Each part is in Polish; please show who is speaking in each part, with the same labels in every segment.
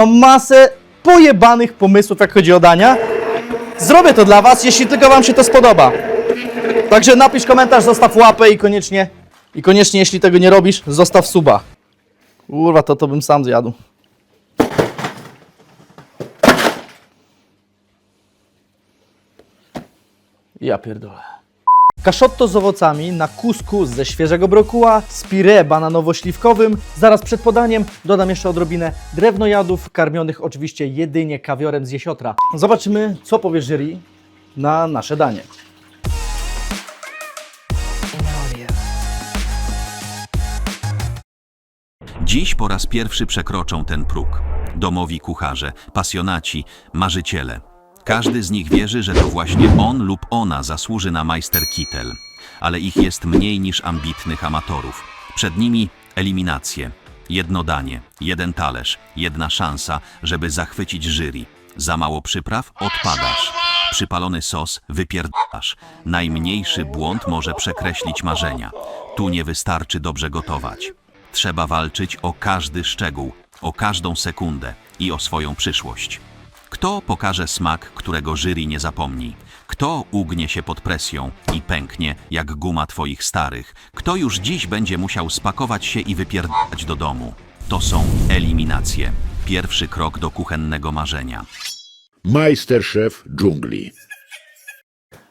Speaker 1: Mam masę pojebanych pomysłów, jak chodzi o dania. Zrobię to dla was, jeśli tylko wam się to spodoba. Także napisz komentarz, zostaw łapę i koniecznie, i koniecznie, jeśli tego nie robisz, zostaw suba. Kurwa, to to bym sam zjadł. Ja pierdolę. Kaszotto z owocami na kusku ze świeżego brokuła, z pire bananowo-śliwkowym. Zaraz przed podaniem dodam jeszcze odrobinę drewnojadów, karmionych oczywiście jedynie kawiorem z jesiotra. Zobaczymy, co powie jury na nasze danie.
Speaker 2: Dziś po raz pierwszy przekroczą ten próg. Domowi kucharze, pasjonaci, marzyciele. Każdy z nich wierzy, że to właśnie on lub ona zasłuży na majster kitel. Ale ich jest mniej niż ambitnych amatorów. Przed nimi eliminacje. Jedno danie, jeden talerz, jedna szansa, żeby zachwycić jury. Za mało przypraw? Odpadasz. Przypalony sos? Wypierdasz. Najmniejszy błąd może przekreślić marzenia. Tu nie wystarczy dobrze gotować. Trzeba walczyć o każdy szczegół, o każdą sekundę i o swoją przyszłość. Kto pokaże smak, którego jury nie zapomni? Kto ugnie się pod presją i pęknie jak guma twoich starych? Kto już dziś będzie musiał spakować się i wypierdać do domu? To są eliminacje. Pierwszy krok do kuchennego marzenia.
Speaker 3: Majsterszef dżungli.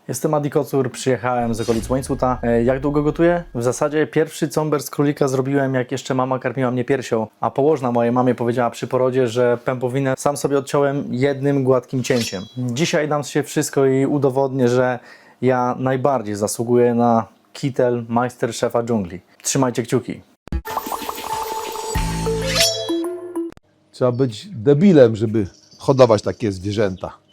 Speaker 1: Jestem Adi Kocur, przyjechałem z okolic Łańcuta. E, Jak długo gotuję? W zasadzie pierwszy comber z królika zrobiłem, jak jeszcze mama karmiła mnie piersią, a położna mojej mamie powiedziała przy porodzie, że pępowinę sam sobie odciąłem jednym gładkim cięciem. Dzisiaj dam się wszystko i udowodnię, że ja najbardziej zasługuję na kitel majster szefa dżungli. Trzymajcie kciuki.
Speaker 4: Trzeba być debilem, żeby hodować takie zwierzęta.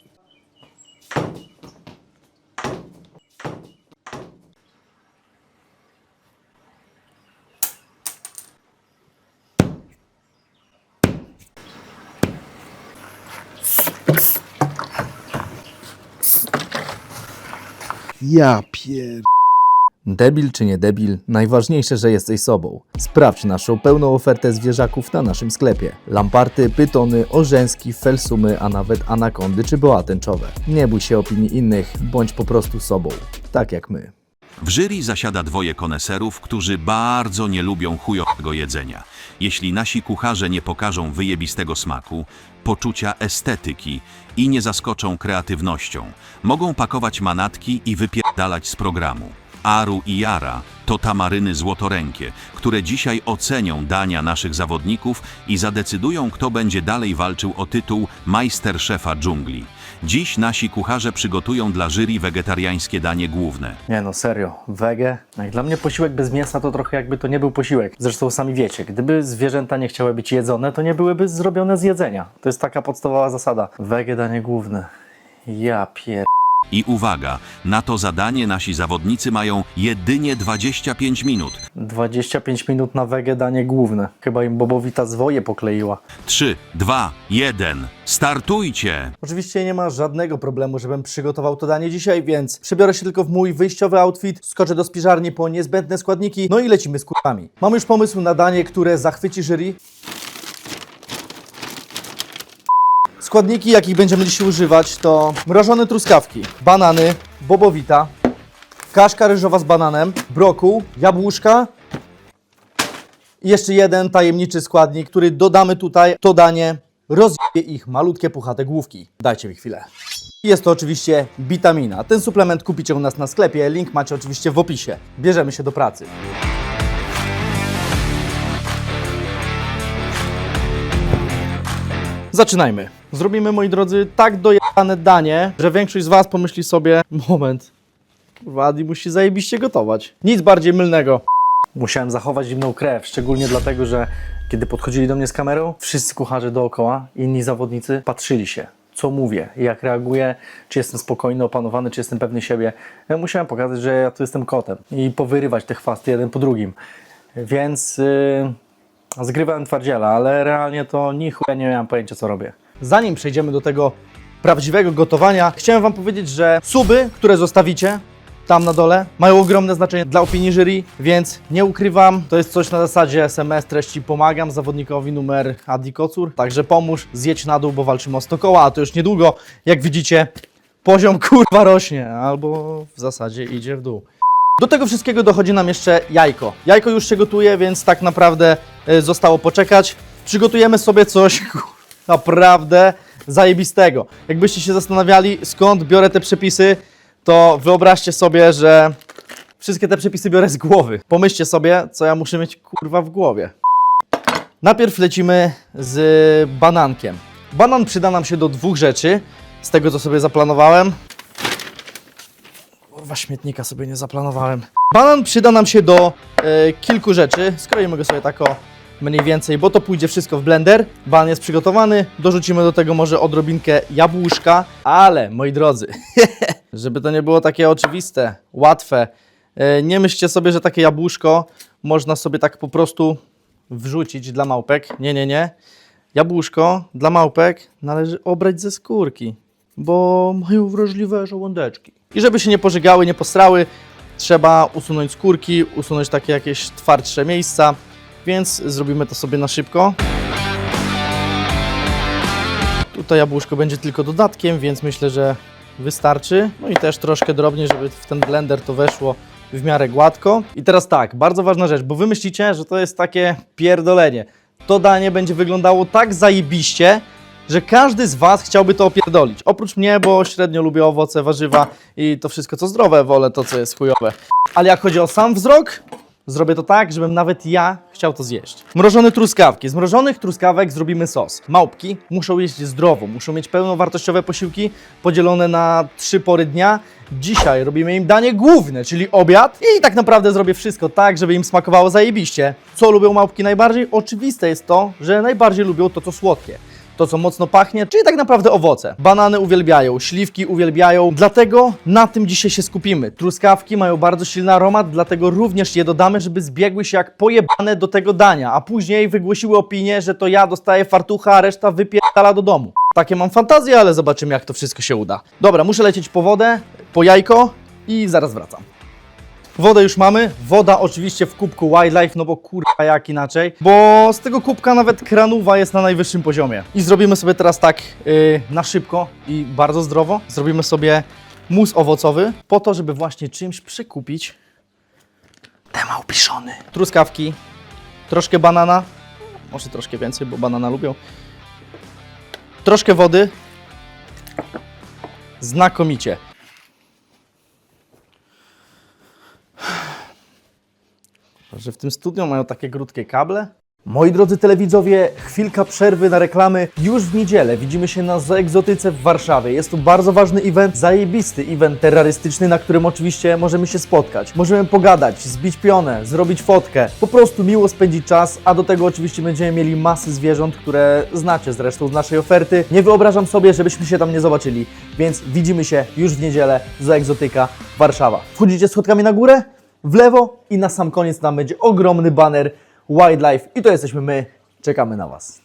Speaker 4: Ja pier...
Speaker 1: Debil czy nie debil, najważniejsze, że jesteś sobą. Sprawdź naszą pełną ofertę zwierzaków na naszym sklepie. Lamparty, pytony, orzęski, felsumy, a nawet anakondy czy boa tęczowe. Nie bój się opinii innych, bądź po prostu sobą. Tak jak my.
Speaker 2: W jury zasiada dwoje koneserów, którzy bardzo nie lubią chujowego jedzenia. Jeśli nasi kucharze nie pokażą wyjebistego smaku, poczucia estetyki i nie zaskoczą kreatywnością, mogą pakować manatki i wypierdalać z programu. Aru i Jara to tamaryny złotorękie, które dzisiaj ocenią dania naszych zawodników i zadecydują, kto będzie dalej walczył o tytuł majster szefa dżungli. Dziś nasi kucharze przygotują dla jury wegetariańskie danie główne.
Speaker 1: Nie no, serio, wege. Jak dla mnie posiłek bez mięsa to trochę jakby to nie był posiłek. Zresztą sami wiecie, gdyby zwierzęta nie chciały być jedzone, to nie byłyby zrobione z jedzenia. To jest taka podstawowa zasada. Wege danie główne. Ja pier...
Speaker 2: I uwaga, na to zadanie nasi zawodnicy mają jedynie 25 minut.
Speaker 1: 25 minut na wege danie główne. Chyba im Bobowita zwoje pokleiła.
Speaker 2: 3, 2, 1. Startujcie!
Speaker 1: Oczywiście nie ma żadnego problemu, żebym przygotował to danie dzisiaj, więc przebiorę się tylko w mój wyjściowy outfit, skoczę do spiżarni po niezbędne składniki, no i lecimy z kurwami. Mam już pomysł na danie, które zachwyci jury. Składniki, jakich będziemy dzisiaj używać, to mrożone truskawki, banany, bobowita, kaszka ryżowa z bananem, brokuł, jabłuszka i jeszcze jeden tajemniczy składnik, który dodamy tutaj. To danie rozje ich malutkie puchate główki. Dajcie mi chwilę. Jest to oczywiście witamina. Ten suplement kupicie u nas na sklepie. Link macie oczywiście w opisie. Bierzemy się do pracy. Zaczynajmy. Zrobimy, moi drodzy, tak dojane danie, że większość z Was pomyśli sobie, moment, kurwa, Adi musi zajebiście gotować. Nic bardziej mylnego. Musiałem zachować zimną krew, szczególnie dlatego, że kiedy podchodzili do mnie z kamerą, wszyscy kucharze dookoła, inni zawodnicy patrzyli się, co mówię, jak reaguję, czy jestem spokojny, opanowany, czy jestem pewny siebie. Ja musiałem pokazać, że ja tu jestem kotem i powyrywać te chwasty jeden po drugim. Więc yy, zgrywałem twardziela, ale realnie to ni chuja nie miałem pojęcia, co robię. Zanim przejdziemy do tego prawdziwego gotowania, chciałem Wam powiedzieć, że suby, które zostawicie, tam na dole, mają ogromne znaczenie dla opinii jury, więc nie ukrywam, to jest coś na zasadzie SMS, treści pomagam zawodnikowi numer Adi Kocur, także pomóż, zjedź na dół, bo walczymy o 100 koła, a to już niedługo, jak widzicie, poziom kurwa rośnie, albo w zasadzie idzie w dół. Do tego wszystkiego dochodzi nam jeszcze jajko. Jajko już się gotuje, więc tak naprawdę zostało poczekać. Przygotujemy sobie coś naprawdę zajebistego. Jakbyście się zastanawiali, skąd biorę te przepisy, to wyobraźcie sobie, że wszystkie te przepisy biorę z głowy. Pomyślcie sobie, co ja muszę mieć kurwa w głowie. Najpierw lecimy z banankiem. Banan przyda nam się do dwóch rzeczy, z tego co sobie zaplanowałem. Kurwa, śmietnika sobie nie zaplanowałem. Banan przyda nam się do e, kilku rzeczy. Skroimy go sobie tak o mniej więcej, bo to pójdzie wszystko w blender. Banan jest przygotowany. Dorzucimy do tego może odrobinkę jabłuszka, ale moi drodzy, żeby to nie było takie oczywiste, łatwe, e, nie myślcie sobie, że takie jabłuszko można sobie tak po prostu wrzucić dla małpek. Nie, nie, nie. Jabłuszko dla małpek należy obrać ze skórki, bo mają wrażliwe żołądeczki. I żeby się nie pożygały, nie postrały, trzeba usunąć skórki, usunąć takie jakieś twardsze miejsca, więc zrobimy to sobie na szybko. Tutaj jabłuszko będzie tylko dodatkiem, więc myślę, że wystarczy. No i też troszkę drobnie, żeby w ten blender to weszło w miarę gładko. I teraz tak, bardzo ważna rzecz, bo wy myślicie, że to jest takie pierdolenie. To danie będzie wyglądało tak zajebiście, że każdy z Was chciałby to opierdolić. Oprócz mnie, bo średnio lubię owoce, warzywa i to wszystko co zdrowe, wolę to co jest chujowe. Ale jak chodzi o sam wzrok, zrobię to tak, żebym nawet ja chciał to zjeść. Mrożone truskawki. Z mrożonych truskawek zrobimy sos. Małpki muszą jeść zdrowo, muszą mieć pełnowartościowe posiłki podzielone na trzy pory dnia. Dzisiaj robimy im danie główne, czyli obiad i tak naprawdę zrobię wszystko tak, żeby im smakowało zajebiście. Co lubią małpki najbardziej? Oczywiste jest to, że najbardziej lubią to co słodkie to, co mocno pachnie, czyli tak naprawdę owoce. Banany uwielbiają, śliwki uwielbiają, dlatego na tym dzisiaj się skupimy. Truskawki mają bardzo silny aromat, dlatego również je dodamy, żeby zbiegły się jak pojebane do tego dania, a później wygłosiły opinię, że to ja dostaję fartucha, a reszta wypierdala do domu. Takie mam fantazje, ale zobaczymy jak to wszystko się uda. Dobra, muszę lecieć po wodę, po jajko i zaraz wracam. Wodę już mamy. Woda oczywiście w kubku Wildlife, no bo kurwa jak inaczej. Bo z tego kubka nawet kranuwa jest na najwyższym poziomie. I zrobimy sobie teraz tak yy, na szybko i bardzo zdrowo. Zrobimy sobie mus owocowy po to, żeby właśnie czymś przekupić te małpiszony. Truskawki, troszkę banana, może troszkę więcej, bo banana lubią. Troszkę wody. Znakomicie. Że w tym studiu mają takie krótkie kable. Moi drodzy telewidzowie, chwilka przerwy na reklamy. Już w niedzielę widzimy się na Zoegzotyce w Warszawie. Jest to bardzo ważny event, zajebisty event terrorystyczny, na którym oczywiście możemy się spotkać. Możemy pogadać, zbić pionę, zrobić fotkę, po prostu miło spędzić czas, a do tego oczywiście będziemy mieli masy zwierząt, które znacie zresztą z naszej oferty. Nie wyobrażam sobie, żebyśmy się tam nie zobaczyli, więc widzimy się już w niedzielę Zoegzotyka Warszawa. Wchodzicie schodkami na górę? W lewo i na sam koniec tam będzie ogromny baner Wildlife i to jesteśmy my. Czekamy na Was.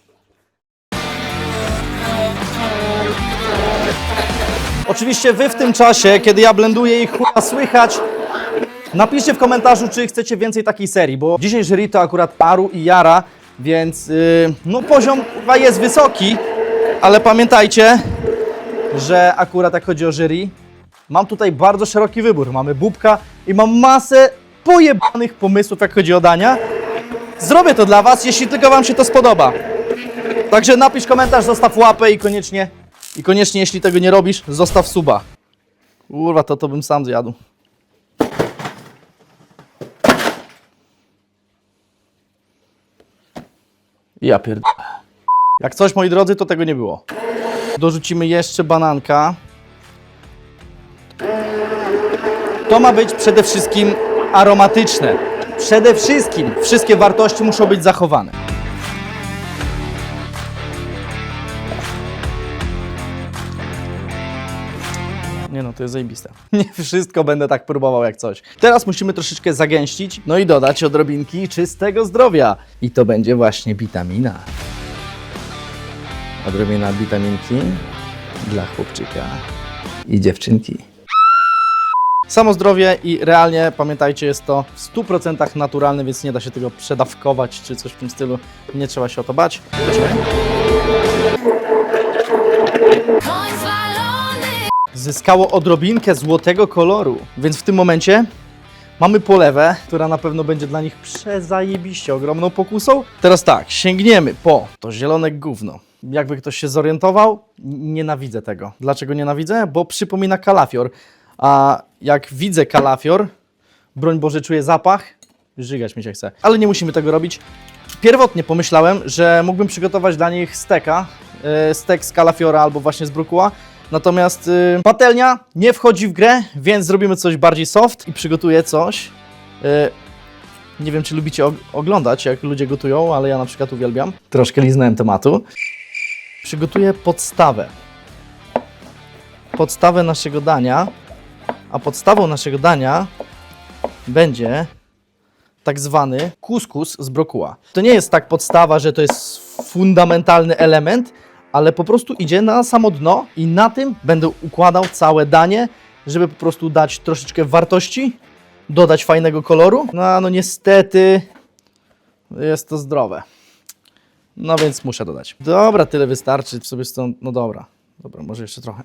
Speaker 1: Oczywiście Wy w tym czasie, kiedy ja blenduję ich chuja słychać, napiszcie w komentarzu, czy chcecie więcej takiej serii, bo dzisiaj jury to akurat Paru i Jara, więc yy, no poziom chyba jest wysoki, ale pamiętajcie, że akurat jak chodzi o jury, Mam tutaj bardzo szeroki wybór. Mamy bubka i mam masę pojebanych pomysłów, jak chodzi o dania. Zrobię to dla Was, jeśli tylko Wam się to spodoba. Także napisz komentarz, zostaw łapę i koniecznie, i koniecznie, jeśli tego nie robisz, zostaw suba. Kurwa, to to bym sam zjadł. Ja pierdolę. Jak coś, moi drodzy, to tego nie było. Dorzucimy jeszcze bananka. To ma być przede wszystkim aromatyczne. Przede wszystkim wszystkie wartości muszą być zachowane. Nie no, to jest zajebiste. Nie wszystko będę tak próbował jak coś. Teraz musimy troszeczkę zagęścić, no i dodać odrobinki czystego zdrowia. I to będzie właśnie witamina. Odrobina witaminki dla chłopczyka i dziewczynki. Samo zdrowie i realnie, pamiętajcie, jest to w 100% naturalne, więc nie da się tego przedawkować czy coś w tym stylu. Nie trzeba się o to bać. Zyskało odrobinkę złotego koloru. Więc w tym momencie mamy polewę, która na pewno będzie dla nich przezajebiście ogromną pokusą. Teraz tak, sięgniemy po to zielone gówno. Jakby ktoś się zorientował, nienawidzę tego. Dlaczego nienawidzę? Bo przypomina kalafior. A jak widzę kalafior, broń Boże czuję zapach, żygać mi się chce. Ale nie musimy tego robić. Pierwotnie pomyślałem, że mógłbym przygotować dla nich steka, e, stek z kalafiora albo właśnie z brukuła. Natomiast y, patelnia nie wchodzi w grę, więc zrobimy coś bardziej soft i przygotuję coś. y, nie wiem, czy lubicie og- oglądać, jak ludzie gotują, ale ja na przykład uwielbiam. Troszkę liznąłem tematu. Przygotuję podstawę. Podstawę naszego dania, a podstawą naszego dania będzie tak zwany kuskus z brokuła. To nie jest tak podstawa, że to jest fundamentalny element, ale po prostu idzie na samo dno i na tym będę układał całe danie, żeby po prostu dać troszeczkę wartości, dodać fajnego koloru. No no niestety jest to zdrowe. No więc muszę dodać. Dobra, tyle wystarczy sobie stąd. No dobra, dobra, może jeszcze trochę.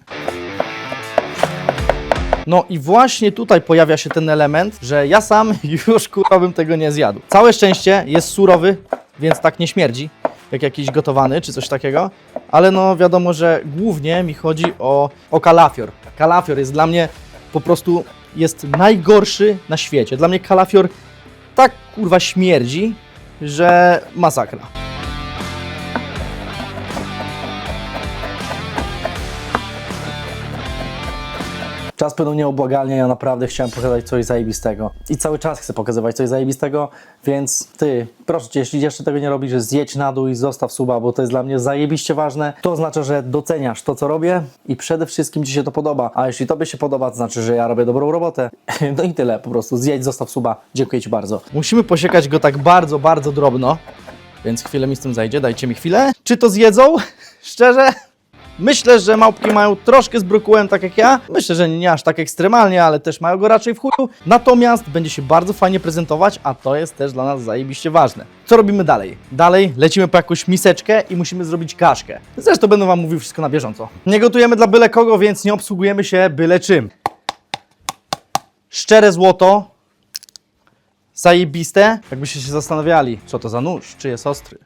Speaker 1: No i właśnie tutaj pojawia się ten element, że ja sam już kurwa bym tego nie zjadł. Całe szczęście jest surowy, więc tak nie śmierdzi, jak jakiś gotowany czy coś takiego, ale no wiadomo, że głównie mi chodzi o, o kalafior. Kalafior jest dla mnie po prostu jest najgorszy na świecie. Dla mnie kalafior tak kurwa śmierdzi, że masakra. Czas płynął nieobłagalnie, ja naprawdę chciałem pokazać coś zajebistego. I cały czas chcę pokazywać coś zajebistego, więc ty, proszę cię, jeśli jeszcze tego nie robisz, zjedź na dół i zostaw suba, bo to jest dla mnie zajebiście ważne. To oznacza, że doceniasz to, co robię i przede wszystkim ci się to podoba. A jeśli tobie się podoba, to znaczy, że ja robię dobrą robotę. No i tyle, po prostu zjedź, zostaw suba. Dziękuję ci bardzo. Musimy posiekać go tak bardzo, bardzo drobno, więc chwilę mi z tym zajdzie, dajcie mi chwilę. Czy to zjedzą? Szczerze? Myślę, że małpki mają troszkę z brokułem, tak jak ja. Myślę, że nie aż tak ekstremalnie, ale też mają go raczej w chuju. Natomiast będzie się bardzo fajnie prezentować, a to jest też dla nas zajebiście ważne. Co robimy dalej? Dalej lecimy po jakąś miseczkę i musimy zrobić kaszkę. Zresztą będę Wam mówił wszystko na bieżąco. Nie gotujemy dla byle kogo, więc nie obsługujemy się byle czym. Szczere złoto. Zajebiste. Jakbyście się zastanawiali, co to za nóż, czy jest ostry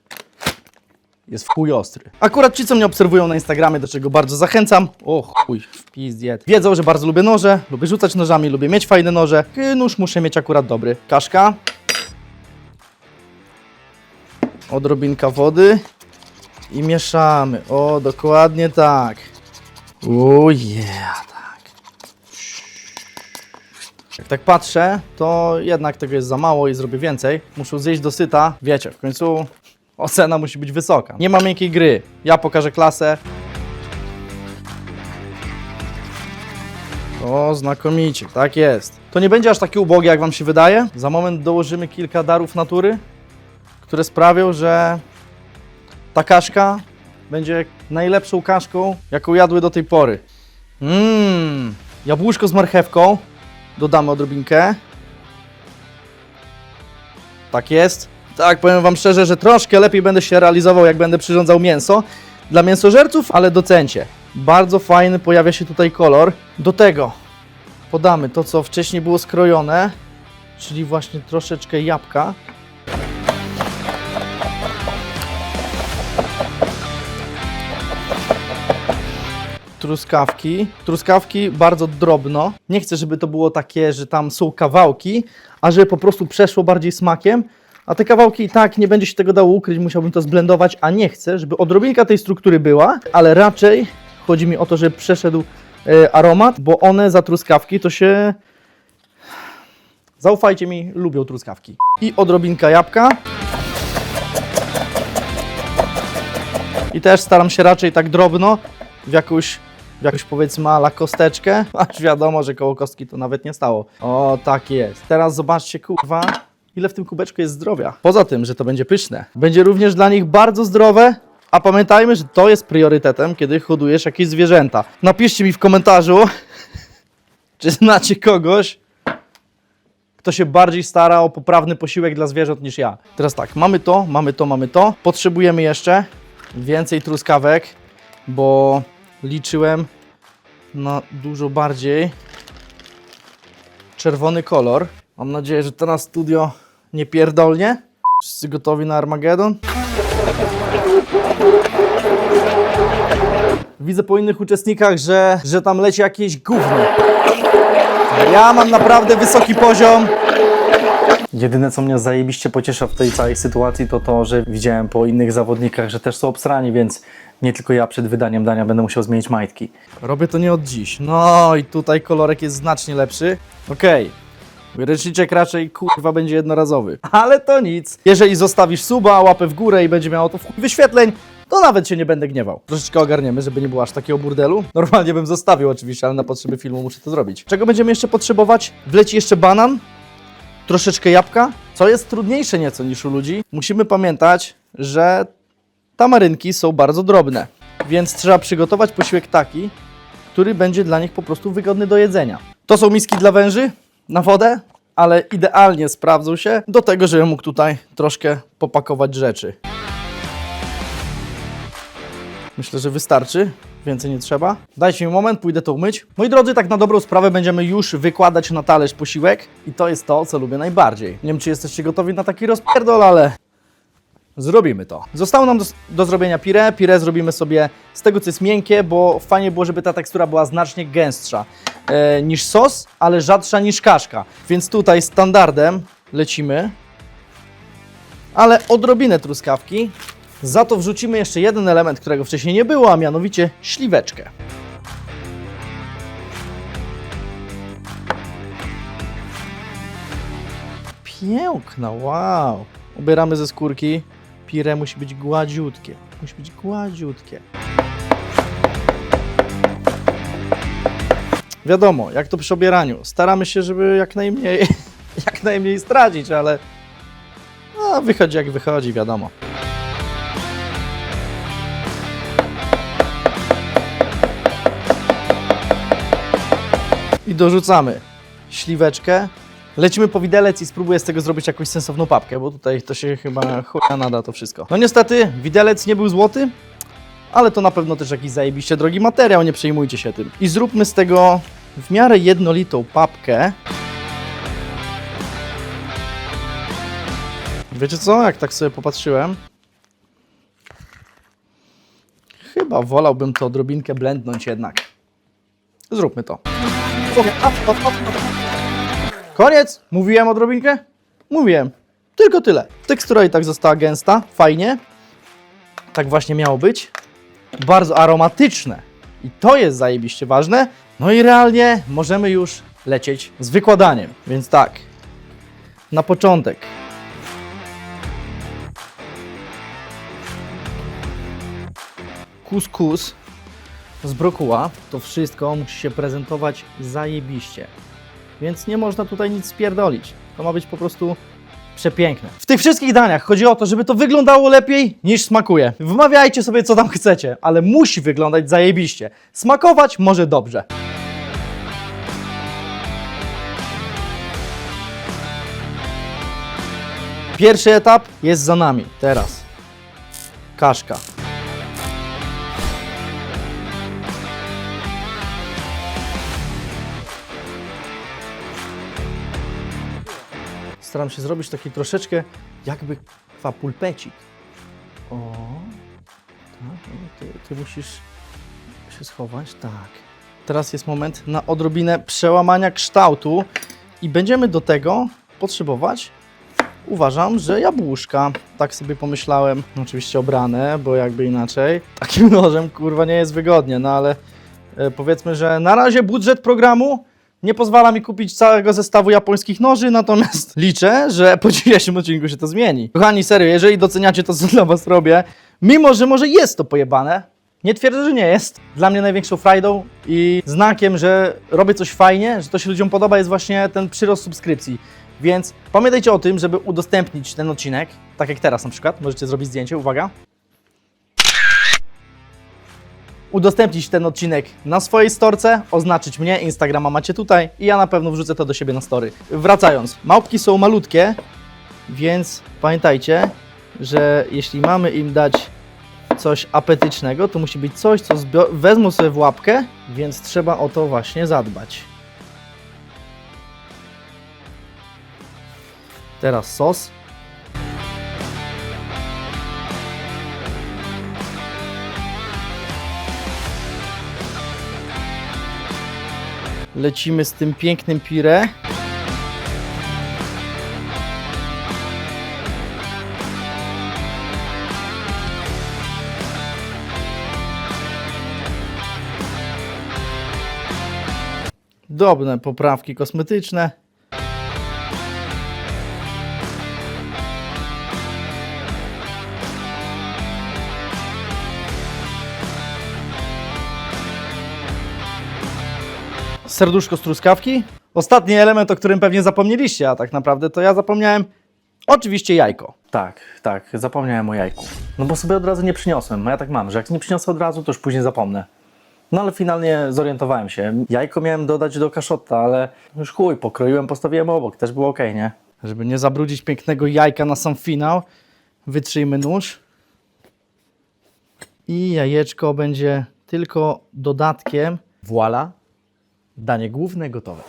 Speaker 1: jest w chuj ostry. Akurat ci, co mnie obserwują na Instagramie, do czego bardzo zachęcam, o chuj, pizdiet, wiedzą, że bardzo lubię noże, lubię rzucać nożami, lubię mieć fajne noże. Nóż muszę mieć akurat dobry. Kaszka. Odrobinka wody. I mieszamy. O, dokładnie tak. O yeah, tak. Jak tak patrzę, to jednak tego jest za mało i zrobię więcej. Muszę zjeść do syta. Wiecie, w końcu ocena musi być wysoka. Nie ma miękkiej gry. Ja pokażę klasę. O, znakomicie, tak jest. To nie będzie aż takie ubogie, jak wam się wydaje. Za moment dołożymy kilka darów natury, które sprawią, że ta kaszka będzie najlepszą kaszką, jaką jadły do tej pory. Mmm, jabłuszko z marchewką. Dodamy odrobinkę. Tak jest. Tak, powiem Wam szczerze, że troszkę lepiej będę się realizował, jak będę przyrządzał mięso dla mięsożerców, ale docencie. Bardzo fajny pojawia się tutaj kolor. Do tego podamy to, co wcześniej było skrojone, czyli właśnie troszeczkę jabłka. truskawki. Truskawki bardzo drobno. Nie chcę, żeby to było takie, że tam są kawałki, a żeby po prostu przeszło bardziej smakiem. A te kawałki i tak nie będzie się tego dało ukryć, musiałbym to zblendować, a nie chcę, żeby odrobinka tej struktury była, ale raczej chodzi mi o to, żeby przeszedł e, aromat, bo one za truskawki to się... Zaufajcie mi, lubią truskawki. I odrobinka jabłka. I też staram się raczej tak drobno w jakąś, w jakąś powiedzmy ala kosteczkę, aż wiadomo, że koło kostki to nawet nie stało. O, tak jest. Teraz zobaczcie, kurwa, ile w tym kubeczku jest zdrowia. Poza tym, że to będzie pyszne, będzie również dla nich bardzo zdrowe, a pamiętajmy, że to jest priorytetem, kiedy hodujesz jakieś zwierzęta. Napiszcie mi w komentarzu, Czy znacie kogoś, kto się bardziej stara o poprawny posiłek dla zwierząt niż ja? Teraz tak, mamy to, mamy to, mamy to. Potrzebujemy jeszcze więcej truskawek, bo liczyłem na dużo bardziej czerwony kolor. Mam nadzieję, że to na studio nie pierdolnie. Wszyscy gotowi na Armagedon? Widzę po innych uczestnikach, że, że tam leci jakieś gówno. Ja mam naprawdę wysoki poziom. Jedyne, co mnie zajebiście pociesza w tej całej sytuacji, to to, że widziałem po innych zawodnikach, że też są obstrani, więc nie tylko ja przed wydaniem dania będę musiał zmienić majtki. Robię to nie od dziś. No i tutaj kolorek jest znacznie lepszy. Okej. Ręczniczek raczej kurwa będzie jednorazowy. Ale to nic. Jeżeli zostawisz suba, łapę w górę i będzie miało to w chuj wyświetleń, to nawet się nie będę gniewał. Troszeczkę ogarniemy, żeby nie było aż takiego burdelu. Normalnie bym zostawił oczywiście, ale na potrzeby filmu muszę to zrobić. Czego będziemy jeszcze potrzebować? Wleci jeszcze banan, troszeczkę jabłka, co jest trudniejsze nieco niż u ludzi. Musimy pamiętać, że tamarynki są bardzo drobne, więc trzeba przygotować posiłek taki, który będzie dla nich po prostu wygodny do jedzenia. To są miski dla węży na wodę, ale idealnie sprawdzą się do tego, żebym mógł tutaj troszkę popakować rzeczy. Myślę, że wystarczy. Więcej nie trzeba. Dajcie mi moment, pójdę to umyć. Moi drodzy, tak na dobrą sprawę będziemy już wykładać na talerz posiłek i to jest to, co lubię najbardziej. Nie wiem, czy jesteście gotowi na taki rozpierdol, ale Zrobimy to. Zostało nam do, do zrobienia pire. Pire zrobimy sobie z tego, co jest miękkie, bo fajnie było, żeby ta tekstura była znacznie gęstsza e, niż sos, ale rzadsza niż kaszka. Więc tutaj standardem lecimy, ale odrobinę truskawki. Za to wrzucimy jeszcze jeden element, którego wcześniej nie było, a mianowicie śliweczkę. Piękna, wow. Ubieramy ze skórki. Pire musi być gładziutkie. Musi być gładziutkie. Wiadomo, jak to przy obieraniu. Staramy się, żeby jak najmniej, jak najmniej stracić, ale no, wychodzi jak wychodzi, wiadomo. I dorzucamy śliweczkę. Lecimy po widelec i spróbuję z tego zrobić jakąś sensowną papkę, bo tutaj to się chyba chuja nada to wszystko. No niestety, widelec nie był złoty, ale to na pewno też jakiś zajebiście drogi materiał, nie przejmujcie się tym. I zróbmy z tego w miarę jednolitą papkę. Wiecie co, jak tak sobie popatrzyłem, chyba wolałbym to odrobinkę blendnąć jednak. Zróbmy to. A. Koniec! Mówiłem odrobinkę? Mówiłem. Tylko tyle. Tekstura i tak została gęsta, fajnie. Tak właśnie miało być. Bardzo aromatyczne. I to jest zajebiście ważne. No i realnie możemy już lecieć z wykładaniem. Więc tak. Na początek. Kuskus z brokuła. To wszystko musi się prezentować zajebiście więc nie można tutaj nic spierdolić. To ma być po prostu przepiękne. W tych wszystkich daniach chodzi o to, żeby to wyglądało lepiej niż smakuje. Wmawiajcie sobie co tam chcecie, ale musi wyglądać zajebiście. Smakować może dobrze. Pierwszy etap jest za nami. Teraz kaszka. Staram się zrobić taki troszeczkę jakby kwa pulpecik. O, tak, no, ty, ty musisz się schować, tak. Teraz jest moment na odrobinę przełamania kształtu i będziemy do tego potrzebować, uważam, że jabłuszka. Tak sobie pomyślałem, oczywiście obrane, bo jakby inaczej. Takim nożem kurwa nie jest wygodnie, no ale e, powiedzmy, że na razie budżet programu nie pozwala mi kupić całego zestawu japońskich noży, natomiast liczę, że po dzisiejszym odcinku się to zmieni. Kochani, serio, jeżeli doceniacie to, co dla was robię, mimo, że może jest to pojebane, nie twierdzę, że nie jest. Dla mnie największą frajdą i znakiem, że robię coś fajnie, że to się ludziom podoba, jest właśnie ten przyrost subskrypcji. Więc pamiętajcie o tym, żeby udostępnić ten odcinek, tak jak teraz na przykład. Możecie zrobić zdjęcie, uwaga. Udostępnić ten odcinek na swojej storce, oznaczyć mnie, Instagrama macie tutaj i ja na pewno wrzucę to do siebie na story. Wracając, małpki są malutkie, więc pamiętajcie, że jeśli mamy im dać coś apetycznego, to musi być coś, co wezmą sobie w łapkę, więc trzeba o to właśnie zadbać. Teraz sos. Lecimy z tym pięknym pire. Drobne poprawki kosmetyczne. Serduszko z truskawki. Ostatni element, o którym pewnie zapomnieliście, a tak naprawdę to ja zapomniałem. Oczywiście jajko. Tak, tak, zapomniałem o jajku. No bo sobie od razu nie przyniosłem. A ja tak mam, że jak nie przyniosę od razu, to już później zapomnę. No ale finalnie zorientowałem się. Jajko miałem dodać do kaszotta, ale już chuj, pokroiłem, postawiłem obok, też było ok, nie? Żeby nie zabrudzić pięknego jajka na sam finał, wytrzyjmy nóż. I jajeczko będzie tylko dodatkiem. Voila, Danie główne gotowe.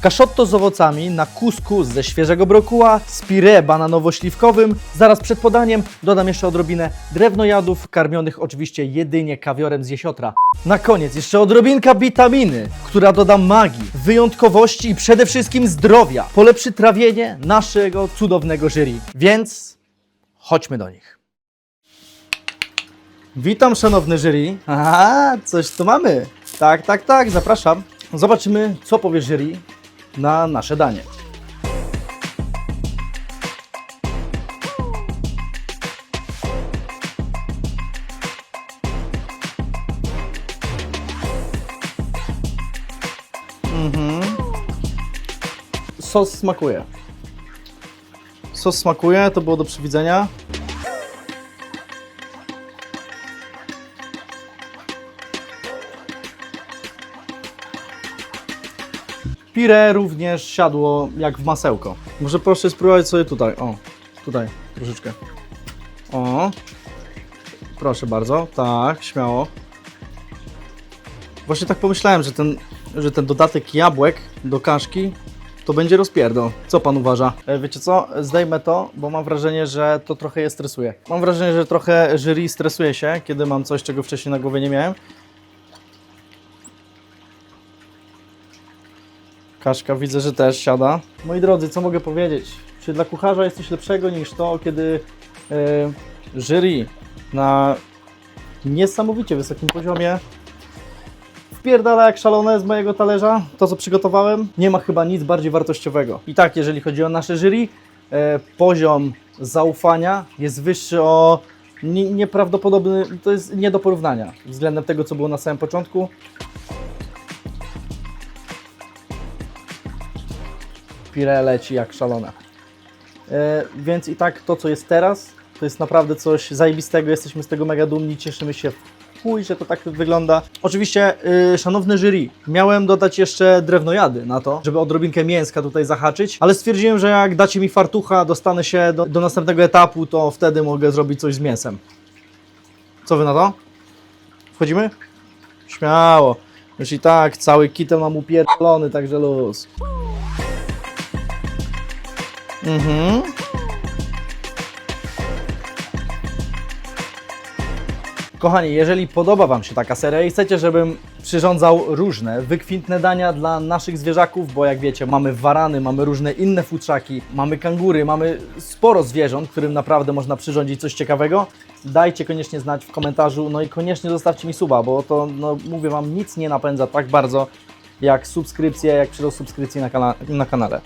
Speaker 1: Kaszotto z owocami na kuskus ze świeżego brokuła, z pire bananowo-śliwkowym. Zaraz przed podaniem dodam jeszcze odrobinę drewnojadów, karmionych oczywiście jedynie kawiorem z jesiotra. Na koniec jeszcze odrobinka witaminy, która doda magii, wyjątkowości i przede wszystkim zdrowia. Polepszy trawienie naszego cudownego jury. Więc chodźmy do nich. Witam szanowny jury. Aha, coś tu mamy. Tak, tak, tak, zapraszam. Zobaczymy, co powie jury na nasze danie. Mhm. Sos smakuje. Sos smakuje, to było do przewidzenia. Pire również siadło jak w masełko. Może proszę spróbować sobie tutaj. O, tutaj troszeczkę. O, proszę bardzo. Tak, śmiało. Właśnie tak pomyślałem, że ten, że ten dodatek jabłek do kaszki to będzie rozpierdol. Co pan uważa? E, Wiecie co? Zdejmę to, bo mam wrażenie, że to trochę je stresuje. Mam wrażenie, że trochę jury stresuje się, kiedy mam coś, czego wcześniej na głowie nie miałem. Kaszka widzę, że też siada. Moi drodzy, co mogę powiedzieć? Czy dla kucharza jest coś lepszego niż to, kiedy yy, jury na niesamowicie wysokim poziomie wpierdala jak szalone z mojego talerza to, co przygotowałem. Nie ma chyba nic bardziej wartościowego. I tak, jeżeli chodzi o nasze jury, e, poziom zaufania jest wyższy o nie, nieprawdopodobny, to jest nie do porównania względem tego, co było na samym początku. Pire leci jak szalone. E, więc i tak to, co jest teraz, to jest naprawdę coś zajebistego. Jesteśmy z tego mega dumni, cieszymy się chuj, że to tak wygląda. Oczywiście, y, szanowne jury, miałem dodać jeszcze drewnojady na to, żeby odrobinkę mięska tutaj zahaczyć, ale stwierdziłem, że jak dacie mi fartucha, dostanę się do, do następnego etapu, to wtedy mogę zrobić coś z mięsem. Co wy na to? Wchodzimy? Śmiało. Już i tak cały kitel mam upierdolony, także luz. Mhm. Kochani, jeżeli podoba Wam się taka seria i chcecie, żebym przyrządzał różne, wykwintne dania dla naszych zwierzaków, bo jak wiecie, mamy warany, mamy różne inne futrzaki, mamy kangury, mamy sporo zwierząt, którym naprawdę można przyrządzić coś ciekawego, dajcie koniecznie znać w komentarzu, no i koniecznie zostawcie mi suba, bo to, no mówię Wam, nic nie napędza tak bardzo jak subskrypcje, jak przyrost subskrypcji na, kana na kanale.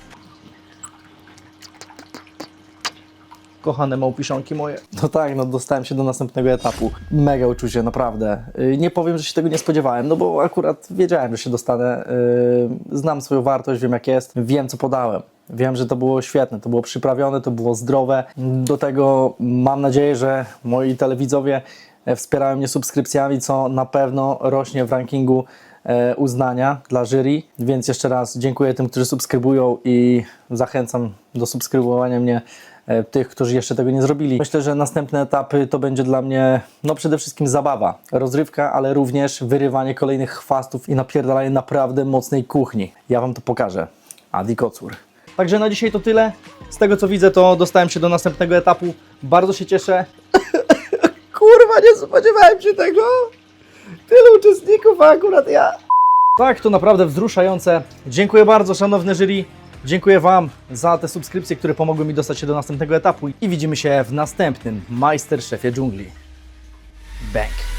Speaker 1: Kochane małpiszonki moje. No tak, no dostałem się do następnego etapu. Mega uczucie, naprawdę. Yy, Nie powiem, że się tego nie spodziewałem, no bo akurat wiedziałem, że się dostanę. Yy, Znam swoją wartość, wiem jak jest, wiem co podałem.
Speaker 5: Wiem, że to było świetne, to było przyprawione, to było zdrowe. Do tego mam nadzieję, że moi telewidzowie e, wspierają mnie subskrypcjami, co na pewno rośnie w rankingu e, uznania dla jury. Więc jeszcze raz dziękuję tym, którzy subskrybują i zachęcam do subskrybowania mnie tych, którzy jeszcze tego nie zrobili. Myślę, że następne etapy to będzie dla mnie no przede wszystkim zabawa, rozrywka, ale również wyrywanie kolejnych chwastów i napierdalanie naprawdę mocnej kuchni. Ja Wam to pokażę. Adi Kocur. Także na dzisiaj to tyle. Z tego co widzę, to dostałem się do następnego etapu. Bardzo się cieszę. Kurwa, nie spodziewałem się tego. Tylu uczestników, a akurat ja. Tak, to naprawdę wzruszające. Dziękuję bardzo, szanowne jury. Dziękuję Wam za te subskrypcje, które pomogły mi dostać się do następnego etapu. I widzimy się w następnym Majsterszefie dżungli. Bang.